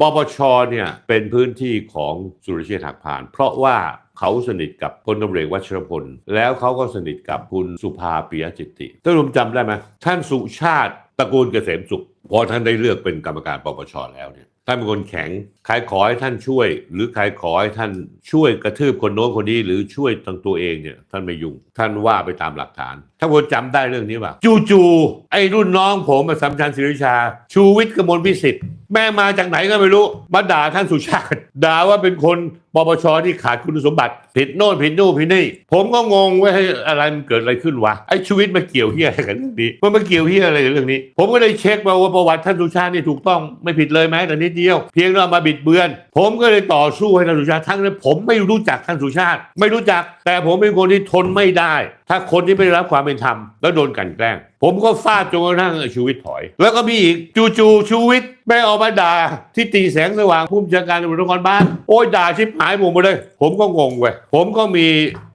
ปปชเนี่ยเป็นพื้นที่ของสุรเชษฐ์หักพาน เพราะว่าเขาสนิทกับพลตำรวจเอกวัชรพล แล้วเขาก็สนิทกับคุณสุภาปิยจิตติท่านผู้มจำได้ไหมท่านสุชาติตระกูลเกษมสุขพอท่านได้เลือกเป็นกรรมการปปชแล้วเนี่ยท่านเป็นคนแข็ง ใครขอให้ท่านช่วย หรือใครขอให้ท่านช่วยกระทืบคนโน้นคนนี้ หรือช่วยตั้งตัวเองเนี่ยท่านไม่ยุ่ง ท่านว่าไปตามหลักฐาน ถ้าคนจำได้เรื่องนี้ว่าจู่ๆไอ้รุ่นน้องผมมาสัมชันศิริชา ชูวิทย์กมลพิสิทธิ์แม่มาจากไหนก็ไม่รู้มาด่าท่านสุชาติด่าว่าเป็นคนปปชที่ขาดคุณสมบัติ ผิดโน่นผิดนู่นผิดนี่ ผมก็งงว่าให้อะไรมันเกิดอะไรขึ้นวะไอ้ชีวิตมาเกี่ยวเฮียอะไรกันเรื่องนี้มันมาเกี่ยวเฮียอะไรกับเรื่องนี้ ผมก็เลยเช็คมาว่าประวัติท่านสุชาตินี่ถูกต้องไม่ผิดเลยแม้แต่นิดเดียว เพียงเอามาบิดเบือน ผมก็เลยต่อสู้ให้ท่านสุชาติทั้งนั้นผมไม่รู้จักท่านสุชาติ ไม่รู้จัก แต่ผมเป็นคนที่ทนไม่ได้ ถ้าคนที่ไม่ได้รับความเป็นธรรมแล้วโดนกันแกล้ง ผมก็ฟาดจนกระทั่งชูวิทย์ถอย แล้วก็มีอีกจู่ๆชูวิทย์แม่ออกมาด่าที่ตีแสงสว่างผู้บัญชาการตำรวจนครบาลโอ้ยด่าชิบหายหมดเลย ผมก็งงเว้ยผมก็มี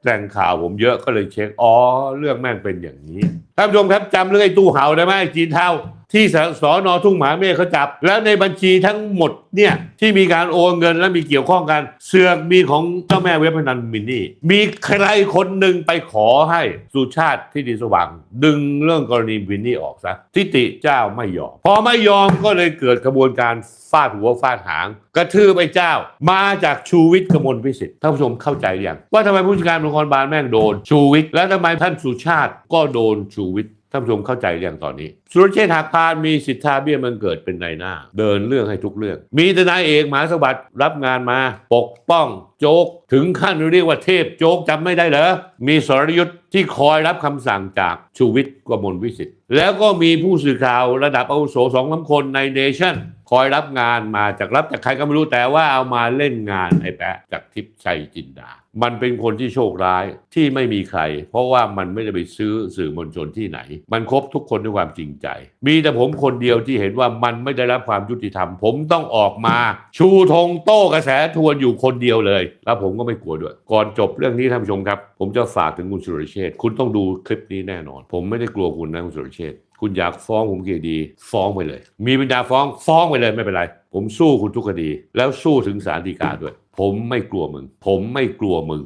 แหล่งข่าวผมเยอะก็เลยเช็คอ๋อเรื่องแม่งเป็นอย่างนี้ท่านผู้ชมครับจำเรื่องไอ้ตู้เห่าได้ไหมจีนเท่า ที่สสอนอทุ่งหมาเมฆเขาจับ แล้วในบัญชีทั้งหมดเนี่ยที่มีการโอนเงินและมีเกี่ยวข้องกัน เสือกมีของเจ้าแม่เว็บพนันมินนี่ มีใครคนหนึ่งไปขอให้สุชาติที่ดีสว่าง ดึงเรื่องกรณีมินนี่ออกซะทิติเจ้าไม่ยอม พอไม่ยอมก็เลยเกิดกระบวนการฟาดหัวฟาดหาง กระทืบไอ้เจ้า มาจากชูวิทย์กมลวิสิทธิ์ท่านผู้ชมเข้าใจหรือยังว่าทำไมผู้จัดการนครบาลแม่งโดนชูวิทย์แล้วทำไมท่านสุชาติก็โดนชูวิทย์ท่านผู้ชมเข้าใจหรือยังตอนนี้ สุรเชษฐ์หักพานมีสิทธาเบี้ยมันเกิดเป็นนายหน้า เดินเรื่องให้ทุกเรื่อง มีทนายเอกหมาสวัสดิ์รับงานมาปกป้องโจก ถึงขั้นเรียกว่าเทพโจกจำไม่ได้เหรอ มีสรยุทธ์ที่คอยรับคำสั่งจากชูวิทย์กมลวิสิทธิ์แล้วก็มีผู้สื่อข่าวระดับอาวุโสสองสามคนในเนชั่นคอยรับงานมาจากรับจากใครก็ไม่รู้แต่ว่าเอามาเล่นงานไอ้แปะจากทิพย์ชัยจินดา มันเป็นคนที่โชคร้ายที่ไม่มีใคร เพราะว่ามันไม่ได้ไปซื้อสื่อมวลชนที่ไหน มันครบทุกคนด้วยความจริงใจ มีแต่ผมคนเดียวที่เห็นว่ามันไม่ได้รับความยุติธรรม ผมต้องออกมา ชูธงโต้กระแสทวนอยู่คนเดียวเลย แล้วผมก็ไม่กลัวด้วย ก่อนจบเรื่องนี้ท่านผู้ชมครับ ผมจะฝากถึงคุณสุรเชษคุณต้องดูคลิปนี้แน่นอน ผมไม่ได้กลัวคุณนะคุณสุรเชษคุณอยากฟ้องผมกี่คดี ฟ้องไปเลย มีปัญญาฟ้องฟ้องไปเลยไม่เป็นไร ผมสู้คุณทุกคดี แล้วสู้ถึงศาลฎีกาด้วย ผมไม่กลัวมึง ผมไม่กลัวมึง